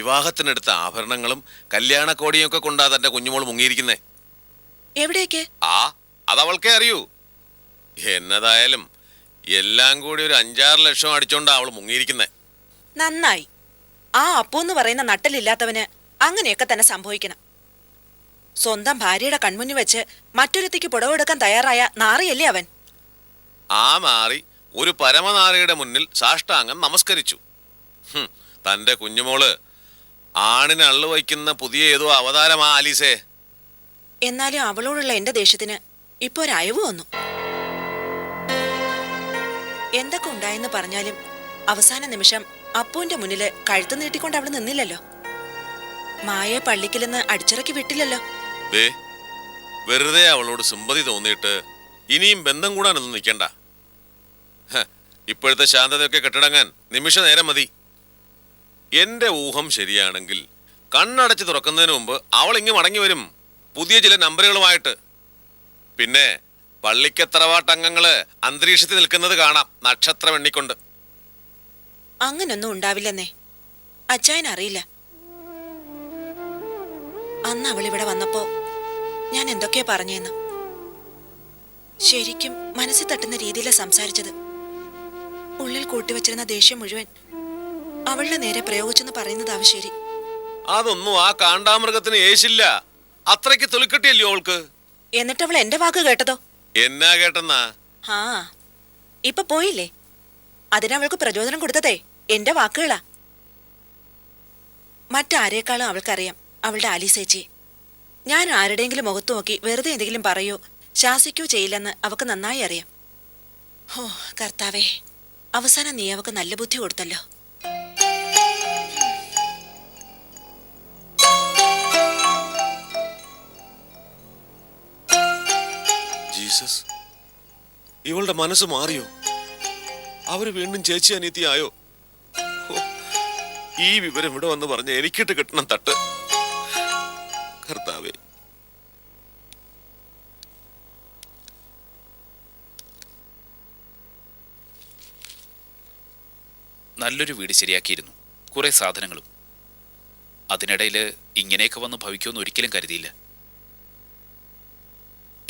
വിവാഹത്തിനെടുത്ത ആഭരണങ്ങളും കല്യാണക്കോടിയും ഒക്കെ കൊണ്ടാ തന്റെ കുഞ്ഞുമോൾ മുങ്ങിയിരിക്കുന്നേ. എവിടേക്ക് ആ അതവൾക്കേ അറിയൂ. എന്നതായാലും എല്ലാം കൂടി ഒരു അഞ്ചാറ് ലക്ഷം അടിച്ചോണ്ടാ അവൾ മുങ്ങിയിരിക്കുന്നേ. നന്നായി. ആ അപ്പൂന്ന് പറയുന്ന നട്ടലില്ലാത്തവന് അങ്ങനെയൊക്കെ തന്നെ സംഭവിക്കണം. സ്വന്തം ഭാര്യയുടെ കൺമുന്നിൽ വെച്ച് മറ്റൊരുത്തിക്ക് പുടവെടുക്കാൻ തയ്യാറായ നാറിയല്ലേ അവൻ? ആ മാറി ഒരു പരമനാരിയുടെ മുന്നിൽ സാഷ്ടാംഗം നമസ്കരിച്ചു. തന്റെ കുഞ്ഞുമോൾ ആണിന് അള്ളു വയ്ക്കുന്ന പുതിയ ഏതോ അവതാരമാ ആലീസേ? എന്നാലും അവളോടുള്ള എന്റെ ദേഷ്യത്തിന് ഇപ്പൊ ഒരു അയവ് വന്നു. എന്തൊക്കെ ഉണ്ടായെന്ന് പറഞ്ഞാലും അവസാന നിമിഷം അപ്പുവിന്റെ മുന്നിൽ കഴുത്ത് നീട്ടിക്കൊണ്ട് അവിടെ നിന്നില്ലല്ലോ. മായെ പള്ളിക്കലെന്ന് അടിച്ചിറക്കി വിട്ടില്ലല്ലോ. വെറുതെ അവളോട് സിമ്പതി തോന്നിയിട്ട് ഇനിയും ബന്ധം കൂടാനൊന്നും നിൽക്കണ്ട. ഇപ്പോഴത്തെ ശാന്തതയൊക്കെ കെട്ടടങ്ങാൻ നിമിഷ നേരം മതി. എന്റെ ഊഹം ശരിയാണെങ്കിൽ കണ്ണടച്ച് തുറക്കുന്നതിന് മുമ്പ് അവൾ ഇങ്ങ് മടങ്ങി വരും. പുതിയ ചില നമ്പറുകളുമായിട്ട്. പിന്നെ പള്ളിക്കത്തറവാട്ടംഗങ്ങൾ അന്തരീക്ഷത്തിൽ നിൽക്കുന്നത് കാണാം നക്ഷത്രം എണ്ണിക്കൊണ്ട്. അങ്ങനൊന്നും ഉണ്ടാവില്ലെന്നേ. അച്ചായൻ അറിയില്ല. അന്ന് അവൾ ഇവിടെ വന്നപ്പോ ഞാൻ എന്തൊക്കെയാ പറഞ്ഞെന്ന്. ശരിക്കും മനസ്സിൽ തട്ടുന്ന രീതിയിലാ സംസാരിച്ചത്. ഉള്ളിൽ കൂട്ടിവച്ചിരുന്ന ദേഷ്യം മുഴുവൻ അവളുടെ നേരെ പ്രയോഗിച്ചെന്ന് പറയുന്നതാവും ശരി. അതൊന്നും ആ കാണ്ടാമൃഗത്തിന് ഏശില്ല. അത്രയ്ക്ക് തൊലിക്കെട്ടിയല്ലോ അവൾക്ക്? എന്നിട്ട് അവൾ എന്റെ വാക്ക് കേട്ടതോ? എന്നാ കേട്ടെന്നാ? ആ ഇപ്പൊ പോയില്ലേ? അതിനവൾക്ക് പ്രചോദനം കൊടുത്തതേ എന്റെ വാക്കുകളാ. മറ്റാരേക്കാളും അവൾക്കറിയാം അവളുടെ ആലീസേച്ചി ഞാൻ ആരുടെയെങ്കിലും മുഖത്ത് നോക്കി വെറുതെ എന്തെങ്കിലും പറയോ ശാസിക്കോ ചെയ്യില്ലെന്ന് അവക്ക് നന്നായി അറിയാം. ഓ കർത്താവേ അവസാനം നീ അവക്ക് നല്ല ബുദ്ധി കൊടുത്തല്ലോ. ജീസസ്. ഇവളുടെ മനസ്സ് മാറിയോ? അവർ വീണ്ടും ചേച്ചി അനിയത്തിയായോ? ഈ വിവരം ഇവിടെ വന്ന് പറഞ്ഞ എനിക്കിട്ട് കിട്ടണം തട്ട്. കർത്താവേ. നല്ലൊരു വീട് ശരിയാക്കിയിരുന്നു. കുറെ സാധനങ്ങളും. അതിനിടയിൽ ഇങ്ങനെയൊക്കെ വന്ന് ഭവിക്കുമെന്ന് ഒരിക്കലും കരുതിയില്ല.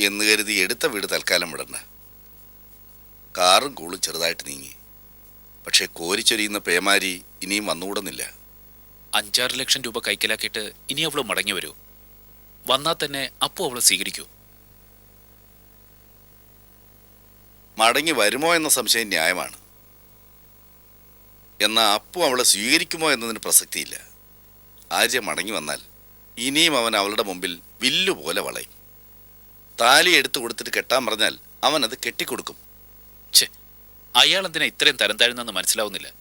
എന്ന് കരുതി എടുത്ത വീട് തൽക്കാലം വിടണ്ട കാറും കൂളും ചെറുതായിട്ട് നീങ്ങി. പക്ഷേ കോരിച്ചൊരിയുന്ന പേമാരി ഇനിയും വന്നുകൂടുന്നില്ല. അഞ്ചാറ് ലക്ഷം രൂപ കൈക്കലാക്കിയിട്ട് ഇനി അവൾ മടങ്ങി വരൂ. വന്നാൽ തന്നെ അപ്പോൾ അവളെ സ്വീകരിക്കൂ. മടങ്ങി വരുമോ എന്ന സംശയം ന്യായമാണ്. എന്നാൽ അപ്പു അവളെ സ്വീകരിക്കുമോ എന്നതിന് പ്രസക്തിയില്ല. ആര്യ മടങ്ങി വന്നാൽ ഇനിയും അവൻ അവളുടെ മുമ്പിൽ വില്ലുപോലെ വളയും. താലി എടുത്തു കൊടുത്തിട്ട് കെട്ടാൻ പറഞ്ഞാൽ അവൻ അത് കെട്ടിക്കൊടുക്കും. ഛേ അയാൾ എന്തിനാ ഇത്രയും തരം താഴ്ന്നെന്ന് മനസ്സിലാവുന്നില്ല?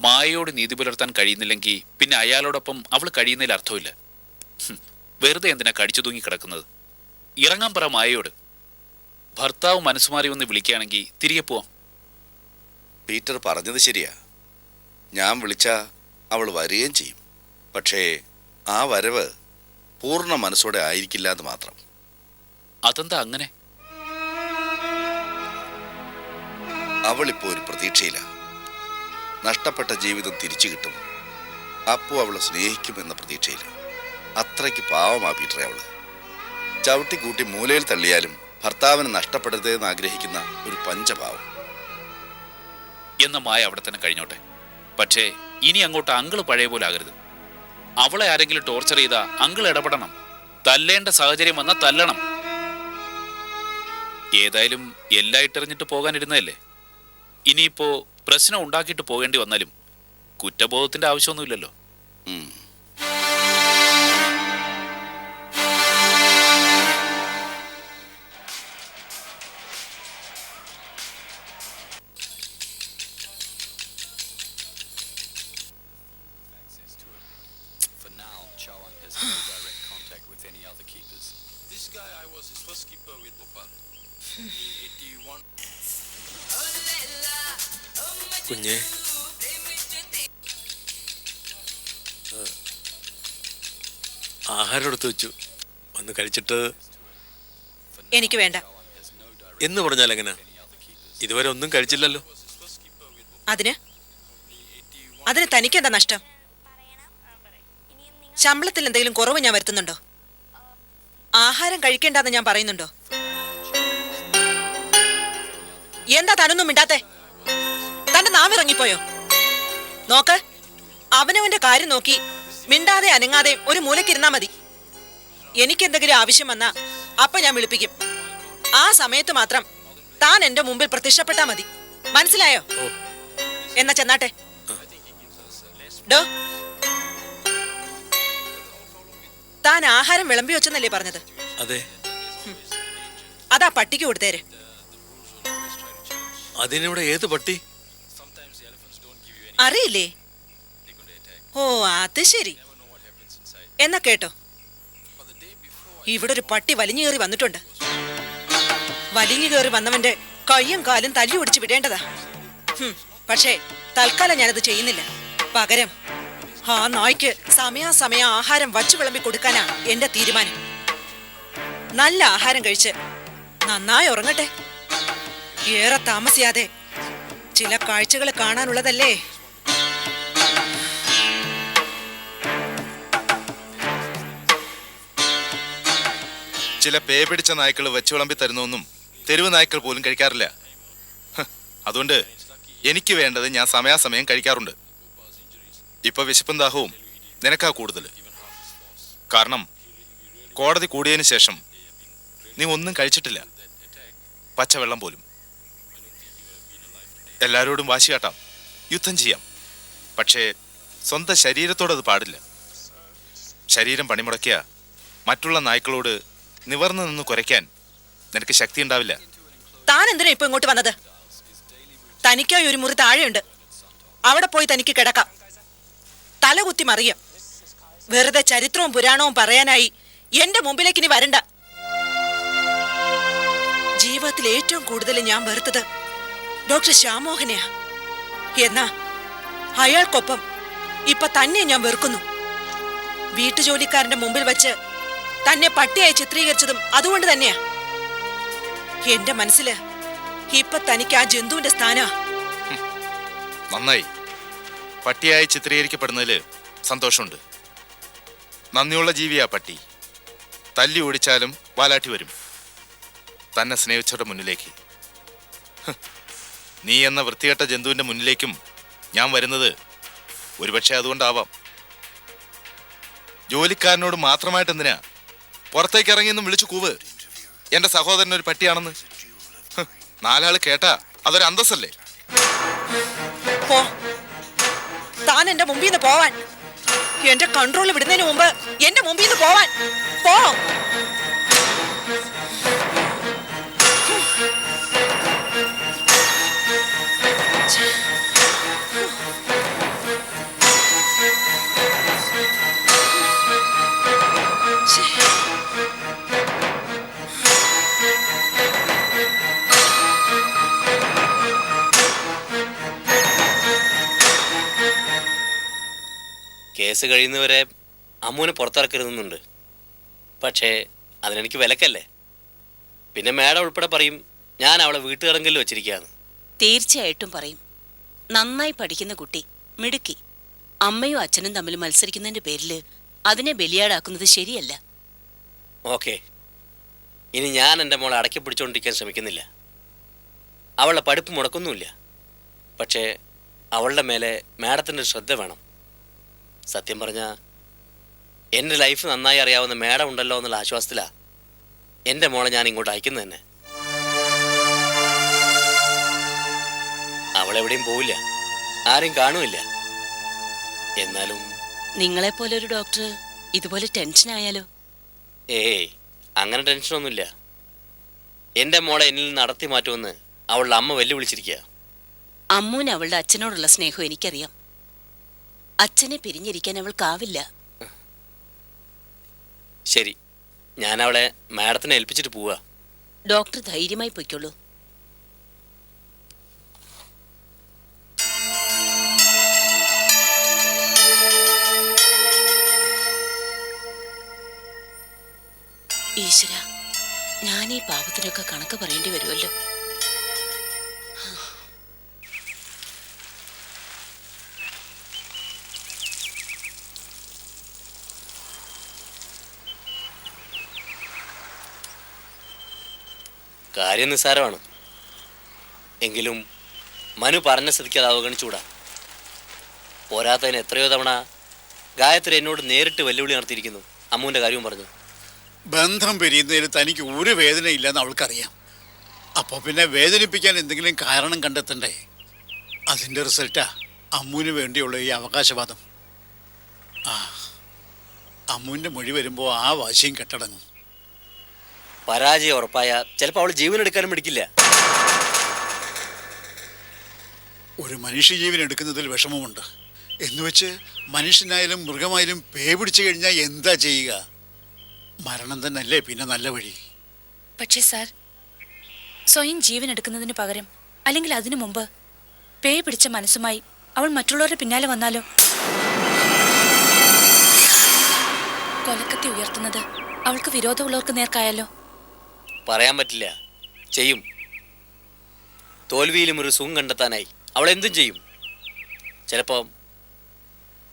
മായയോട് നീതി പുലർത്താൻ കഴിയുന്നില്ലെങ്കിൽ പിന്നെ അയാളോടൊപ്പം അവൾ കഴിയുന്നതിൽ അർത്ഥമില്ല. വെറുതെ എന്തിനാ കടിച്ചു തൂങ്ങി കിടക്കുന്നത്? ഇറങ്ങാൻ പറ മായയോട്. ഭർത്താവ് മനസ്സുമാറി ഒന്ന് വിളിക്കുകയാണെങ്കിൽ തിരികെ പോവാം. പീറ്റർ പറഞ്ഞത് ശരിയാ. ഞാൻ വിളിച്ച അവൾ വരികയും ചെയ്യും. പക്ഷേ ആ വരവ് പൂർണ മനസ്സോടെ ആയിരിക്കില്ല എന്ന് മാത്രം. അതെന്താ അങ്ങനെ? അവളിപ്പോ ഒരു പ്രതീക്ഷയില്ല നഷ്ടപ്പെട്ട ജീവിതം തിരിച്ചു കിട്ടും. അപ്പു അവളെ സ്നേഹിക്കുമെന്ന പ്രതീക്ഷയില്ല അത്രയ്ക്ക് പാവമാ പീറ്ററെ അവൾ. ചവിട്ടിക്കൂട്ടി മൂലയിൽ തള്ളിയാലും ഭർത്താവിനെ നഷ്ടപ്പെടരുതെന്ന് ആഗ്രഹിക്കുന്ന ഒരു പഞ്ചഭാവം. എന്ന മായ അവിടെ തന്നെ കഴിഞ്ഞോട്ടെ. പക്ഷേ ഇനി അങ്ങോട്ട് അങ്കിൾ പഴയ പോലെ ആകരുത്. അവളെ ആരെങ്കിലും ടോർച്ചർ ചെയ്താ അങ്കിൾ ഇടപെടണം. തല്ലേണ്ട സാഹചര്യം വന്നാൽ തല്ലണം. ഏതായാലും എല്ലാം ഇട്ടെറിഞ്ഞിട്ട് പോകാനിരുന്നതല്ലേ? ഇനിയിപ്പോ പ്രശ്നം ഉണ്ടാക്കിയിട്ട് പോകേണ്ടി വന്നാലും കുറ്റബോധത്തിന്റെ ആവശ്യമൊന്നുമില്ലല്ലോ. കുഞ്ഞെ. ആഹാരം എടുത്തു വെച്ചു. വന്ന് കഴിച്ചിട്ട് എനിക്ക് വേണ്ട. എന്ന് പറഞ്ഞാൽ എങ്ങനെ? ഇതുവരെ ഒന്നും കഴിച്ചില്ലല്ലോ. അതിന്? അതിന് തനിക്കെന്താ നഷ്ടം? ശമ്പളത്തിൽ എന്തെങ്കിലും കുറവ് ഞാൻ വരുത്തുന്നുണ്ടോ? ആഹാരം കഴിക്കേണ്ടെന്ന് ഞാൻ പറയുന്നുണ്ടോ? എന്താ തനൊന്നും മിണ്ടാത്തെ? തന്റെ നാവിറങ്ങിപ്പോയോ നോക്ക് അവനവന്റെ കാര്യം നോക്കി മിണ്ടാതെ അനങ്ങാതെ ഒരു മൂലക്കിരുന്നാ മതി. എനിക്കെന്തെങ്കിലും ആവശ്യം വന്നാ അപ്പൊ ഞാൻ വിളിപ്പിക്കും. ആ സമയത്ത് മാത്രം താൻ എന്റെ മുമ്പിൽ പ്രത്യക്ഷപ്പെട്ടാ മതി. മനസ്സിലായോ? എന്നാ ചെന്നാട്ടെ. ഡോ. താൻ ആഹാരം വിളമ്പി വെച്ചെന്നല്ലേ പറഞ്ഞത്? അതെ. അതാ പട്ടിക്ക് കൊടുത്തേര്. അതിനിവിടെ ഏത് പട്ടി? അറിയില്ലേ? ഓ അത് ശരി. എന്നാ കേട്ടോ. ഇവിടെ ഒരു പട്ടി വലിഞ്ഞു കയറി വന്നിട്ടുണ്ട്. വലിഞ്ഞു കയറി വന്നവന്റെ കയ്യും കാലും തല്ലി ഒടിച്ച് വിടേണ്ടതാ. പക്ഷേ തൽക്കാലം ഞാനത് ചെയ്യുന്നില്ല. പകരം ആ നായ്ക്ക് സമയാസമയം ആഹാരം വച്ചു വിളമ്പി കൊടുക്കാനാ എന്റെ തീരുമാനം. നല്ല ആഹാരം കഴിച്ച് നന്നായി ഉറങ്ങട്ടെ. ഏറെ താമസിയാതെ ചില കാഴ്ചകൾ കാണാനുള്ളതല്ലേ? ചില പേ പിടിച്ച നായ്ക്കൾ വെച്ചു വിളമ്പി തരുന്നൊന്നും തെരുവ് നായ്ക്കൾ പോലും കഴിക്കാറില്ല. അതുകൊണ്ട് എനിക്ക് വേണ്ടത് ഞാൻ സമയാസമയം കഴിക്കാറുണ്ട്. ഇപ്പൊ വിശപ്പും ദാഹവും നിനക്കാ കൂടുതൽ. കാരണം കോടതി കൂടിയതിനു ശേഷം നീ ഒന്നും കഴിച്ചിട്ടില്ല. പച്ചവെള്ളം പോലും. എല്ലാരോടും വാശി കാട്ടാം. യുദ്ധം ചെയ്യാം. പക്ഷേ സ്വന്തം ശരീരത്തോടത് പാടില്ല. ശരീരം പണിമുടക്കിയ മറ്റുള്ള നായ്ക്കളോട് നിവർന്നു നിന്ന് കുരയ്ക്കാൻ നിനക്ക് ശക്തി ഉണ്ടാവില്ല. താൻ എന്തിനാ ഇപ്പൊ ഇങ്ങോട്ട് വന്നത്? തനിക്കായി ഒരു മുറി താഴെയുണ്ട്. അവിടെ പോയി തനിക്ക് കിടക്കാം. തലകുത്തി മറിയാം. വെറുതെ ചരിത്രവും പുരാണവും പറയാനായി എന്റെ മുമ്പിലേക്ക് ഇനി വരണ്ട. ജീവിതത്തിൽ ഏറ്റവും കൂടുതൽ ഞാൻ വെറുത്തത് ഡോക്ടർ ശ്യാമോഹനെയാ. എന്നാ അയാൾക്കൊപ്പം ഇപ്പൊ തന്നെ ഞാൻ വെറുക്കുന്നു. വീട്ടുജോലിക്കാരന്റെ മുമ്പിൽ വെച്ച് തന്നെ പട്ടിയായി ചിത്രീകരിച്ചതും അതുകൊണ്ട് തന്നെയാ. എന്റെ മനസ്സിൽ ഇപ്പൊ തനിക്ക് ആ ജന്തുവിന്റെ സ്ഥാനാ. നന്നായി. പട്ടിയായി ചിത്രീകരിക്കപ്പെടുന്നതിൽ സന്തോഷമുണ്ട്. നന്ദിയുള്ള ജീവിയാ പട്ടി. തല്ലി ഓടിച്ചാലും വാലാട്ടി വരും. തന്നെ സ്നേഹിച്ചവരുടെ മുന്നിലേക്ക്. നീ എന്ന വൃത്തികെട്ട ജന്തുവിന്റെ മുന്നിലേക്കും ഞാൻ വരുന്നത് ഒരുപക്ഷെ അതുകൊണ്ടാവാം. ജോലിക്കാരനോട് മാത്രമായിട്ട് എന്തിനാ പുറത്തേക്ക് ഇറങ്ങിയെന്നും വിളിച്ചു കൂവ്. എന്റെ സഹോദരൻ ഒരു പട്ടിയാണെന്ന്. നാലാൾ കേട്ടാ അതൊരു അന്തസ്സല്ലേ? താൻ എന്റെ മുമ്പിൽ നിന്ന് പോവാൻ. എന്റെ കൺട്രോൾ വിടുന്നതിന് മുമ്പ് എന്റെ മുമ്പിൽ നിന്ന് പോവാൻ. പോ. കേസ് കഴിയുന്നവരെ അമ്മുവിനെ പുറത്തിറക്കരുതെന്നുണ്ട്. പക്ഷേ അതിനെനിക്ക് വിലക്കല്ലേ? പിന്നെ മേഡം ഉൾപ്പെടെ പറയും ഞാൻ അവളെ വീട്ടുകടങ്കിൽ വെച്ചിരിക്കുകയാണ്. തീർച്ചയായിട്ടും പറയും. നന്നായി പഠിക്കുന്ന കുട്ടി മിടുക്കി. അമ്മയും അച്ഛനും തമ്മിൽ മത്സരിക്കുന്നതിന്റെ പേരിൽ അതിനെ ബലിയാടാക്കുന്നത് ശരിയല്ല. ഓക്കെ. ഇനി ഞാൻ എന്റെ മോളെ അടക്കി പിടിച്ചുകൊണ്ടിരിക്കാൻ ശ്രമിക്കുന്നില്ല. അവളുടെ പഠിപ്പ് മുടക്കൊന്നുമില്ല. പക്ഷേ അവളുടെ മേലെ മാഡത്തിന്റെ ശ്രദ്ധ വേണം. സത്യം പറഞ്ഞാൽ എന്റെ ലൈഫ് നന്നായി അറിയാവുന്ന മേഡം ഉണ്ടല്ലോ എന്നുള്ള ആശ്വാസത്തിലാ എന്റെ മോളെ ഞാൻ ഇങ്ങോട്ട് അയക്കുന്നത് തന്നെ. അവളെവിടെയും പോവില്ല ആരും കാണുമില്ല എന്നാലും നിങ്ങളെ പോലെ ഒരു ഡോക്ടർ ഇതുപോലെ ടെൻഷൻ ആയാലോ? ഏയ് അങ്ങനെ ടെൻഷനൊന്നുമില്ല എന്റെ മോളെ എന്നിൽ നടത്തി മാറ്റുമെന്ന് അവളുടെ അമ്മ വെല്ലുവിളിച്ചിരിക്കുക അമ്മൂന് അവളുടെ അച്ഛനോടുള്ള സ്നേഹം എനിക്കറിയാം. അച്ഛനെ പിരിഞ്ഞിരിക്കാൻ അവൾക്കാവില്ല ശരി. ഞാൻ അവളെ മാഡത്തിനെ ഏൽപ്പിച്ചിട്ട് പോവാ. ഡോക്ടർ ധൈര്യമായി പൊയ്ക്കോളൂ. ഈശ്വര ഞാൻ ഈ പാപത്തിനൊക്കെ കണക്ക് പറയേണ്ടി വരുമല്ലോ. കാര്യം നിസ്സാരമാണ് എങ്കിലും മനു പറഞ്ഞ സ്ഥിതിക്ക് അത് അവഗണിച്ചുകൂടാ. പോരാത്തതിന് എത്രയോ തവണ ഗായത്രി എന്നോട് നേരിട്ട് വെല്ലുവിളി നടത്തിയിരിക്കുന്നു. അമ്മുവിന്റെ കാര്യവും പറഞ്ഞു. ബന്ധം പിരിയുന്നതിൽ തനിക്ക് ഒരു വേദന ഇല്ലെന്ന് അവൾക്കറിയാം. അപ്പോൾ പിന്നെ വേദനിപ്പിക്കാൻ എന്തെങ്കിലും കാരണം കണ്ടെത്തണ്ടേ? അതിന്റെ റിസൾട്ടാ അമ്മുവിന് വേണ്ടിയുള്ള ഈ അവകാശവാദം. ആ അമ്മുവിന്റെ മൊഴി വരുമ്പോൾ ആ വാശിയും കെട്ടടങ്ങും. പരാജയം ഉറപ്പായ ചിലപ്പോൾ അവൾ ജീവൻ എടുക്കാനും പിടിക്കില്ല. ഒരു മനുഷ്യ ജീവൻ എടുക്കുന്നതിൽ വിഷമമുണ്ട്. എന്നുവെച്ച് മനുഷ്യനായാലും മൃഗമായാലും പേ പിടിച്ചു കഴിഞ്ഞാൽ എന്താ ചെയ്യുക? മരണം തന്നെയല്ലേ പിന്നെ നല്ല വഴി. പക്ഷേ സാർ സ്വയം ജീവൻ എടുക്കുന്നതിന് പകരം അല്ലെങ്കിൽ അതിനു മുമ്പ് പേ പിടിച്ച മനസ്സുമായി അവൾ മറ്റുള്ളവരുടെ പിന്നാലെ വന്നാലോ? കൊലക്കത്തി ഉയർത്തുന്നത് അവൾക്ക് വിരോധമുള്ളവർക്ക് നേർക്കായല്ലോ? പറയാൻ പറ്റില്ല. ചെയ്യും. തോൽവിയിലും ഒരു സുഖം കണ്ടെത്താനായി. അവൾ എന്തും ചെയ്യും. ചിലപ്പോൾ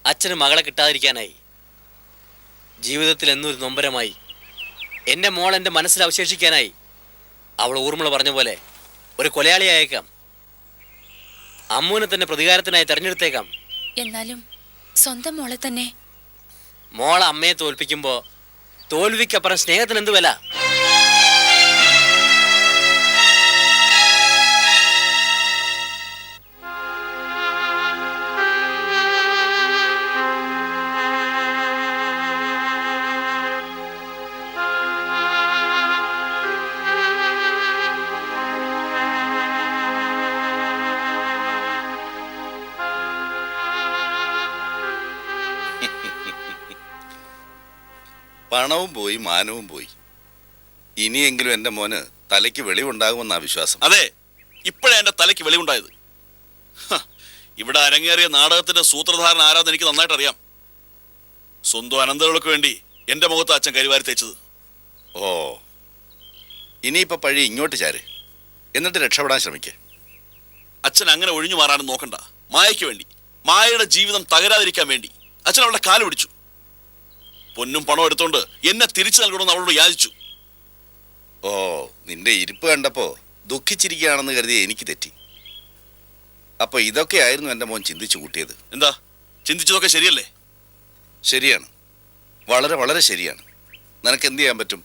അച്ഛന് മകളെ കിട്ടാതിരിക്കാനായി. ജീവിതത്തിൽ എന്നൊരു നൊമ്പരമായി. എന്റെ മോൾ എന്റെ മനസ്സിൽ അവശേഷിക്കാനായി. അവൾ ഊർമിള പറഞ്ഞ പോലെ ഒരു കൊലയാളിയായേക്കാം അമ്മൂനെ തന്നെ പ്രതികാരത്തിനായി തെരഞ്ഞെടുത്തേക്കാം. എന്നാലും സ്വന്തം മോളെ തന്നെ മോളെ അമ്മയെ തോൽപ്പിക്കുമ്പോൾ തോൽവിക്കപ്പുറം സ്നേഹത്തിന് എന്ത് വില? പണവും പോയി മാനവും പോയി. ഇനിയെങ്കിലും എന്റെ മോന് തലയ്ക്ക് വെളിവുണ്ടാകുമെന്നാ വിശ്വാസം. അതെ ഇപ്പോഴാണ് എന്റെ തലയ്ക്ക് വെളിവുണ്ടായത്. ഹ, ഇവിടെ അരങ്ങേറിയ നാടകത്തിന്റെ സൂത്രധാരൻ ആരാന്ന് എനിക്ക് നന്നായിട്ട് അറിയാം സ്വന്തം അനന്തകൾക്ക് വേണ്ടി എന്റെ മുഖത്ത് അച്ഛൻ കരിവാരി തേച്ചത്. ഓ ഇനിയിപ്പോൾ പഴി ഇങ്ങോട്ട് ചാര്. എന്നിട്ട് രക്ഷപ്പെടാൻ ശ്രമിക്കേ. അച്ഛൻ അങ്ങനെ ഒഴിഞ്ഞു മാറാനും നോക്കണ്ട. മായയ്ക്ക് വേണ്ടി മായയുടെ ജീവിതം തകരാതിരിക്കാൻ വേണ്ടി. അച്ഛൻ അവളുടെ കാൽ പിടിച്ചു. പൊന്നും പണം എടുത്തോണ്ട് എന്നെ തിരിച്ചു നൽകണമെന്ന് അവളോട് യാചിച്ചു. ഓ നിന്റെ ഇരിപ്പ് കണ്ടപ്പോ ദുഃഖിച്ചിരിക്കുകയാണെന്ന് കരുതി എനിക്ക് തെറ്റി. അപ്പോൾ ഇതൊക്കെയായിരുന്നു എന്റെ മോൻ ചിന്തിച്ചു കൂട്ടിയത്. എന്താ? ചിന്തിച്ചതൊക്കെ ശരിയല്ലേ? ശരിയാണ്. വളരെ വളരെ ശരിയാണ്. നിനക്ക് എന്ത് ചെയ്യാൻ പറ്റും?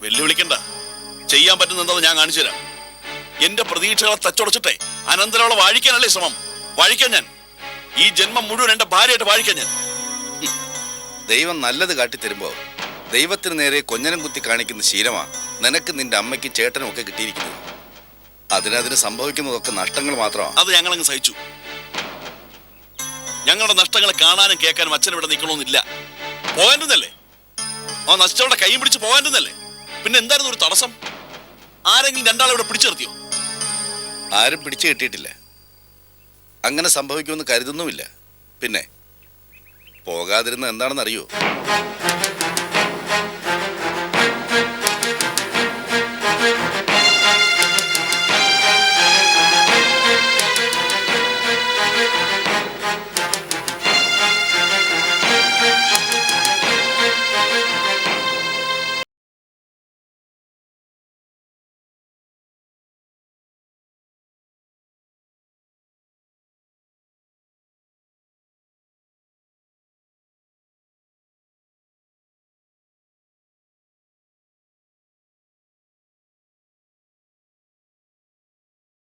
വെല്ലുവിളിക്കണ്ട. ചെയ്യാൻ പറ്റുന്ന ഞാൻ കാണിച്ചു തരാം. എന്റെ പ്രതീക്ഷകളെ തച്ചുടച്ചിട്ടെ അനന്തരവളെ വാഴിക്കാനല്ലേ ശ്രമം? വാഴിക്കാൻ ഞാൻ. ഈ ജന്മം മുഴുവൻ എന്റെ ഭാര്യയായിട്ട് വാഴിക്കാൻ ഞാൻ. ദൈവം നല്ലത് കാട്ടിത്തരുമ്പോൾ ദൈവത്തിന് നേരെ കൊഞ്ഞനം കുത്തി കാണിക്കുന്ന ശീലമാ നിനക്ക് നിന്റെ അമ്മയ്ക്ക് ചേട്ടനും ഒക്കെ കിട്ടിയിരിക്കുന്നത്. അതിനതിന് സംഭവിക്കുന്നതൊക്കെ നഷ്ടങ്ങൾ മാത്രമാണ് അത് ഞങ്ങളങ്ങ് സഹിച്ചു. ഞങ്ങളുടെ നഷ്ടങ്ങൾ കാണാനും കേൾക്കാനും അച്ഛൻ ഇവിടെ നിൽക്കണമെന്നില്ല പോകാൻന്നല്ലേ ആ നശിച്ചവരുടെ കൈ പിടിച്ച് പോകാൻന്നല്ലേ പിന്നെ എന്തായിരുന്നു ഒരു തടസ്സം? ആരെങ്കിലും രണ്ടാളെ ഇവിടെ പിടിച്ചു നിർത്തിയോ ആരും പിടിച്ചു കിട്ടിയിട്ടില്ല. അങ്ങനെ സംഭവിക്കുമെന്ന് കരുതുന്നുമില്ല. പിന്നെ പോകാതിരുന്ന എന്താണെന്ന് അറിയോ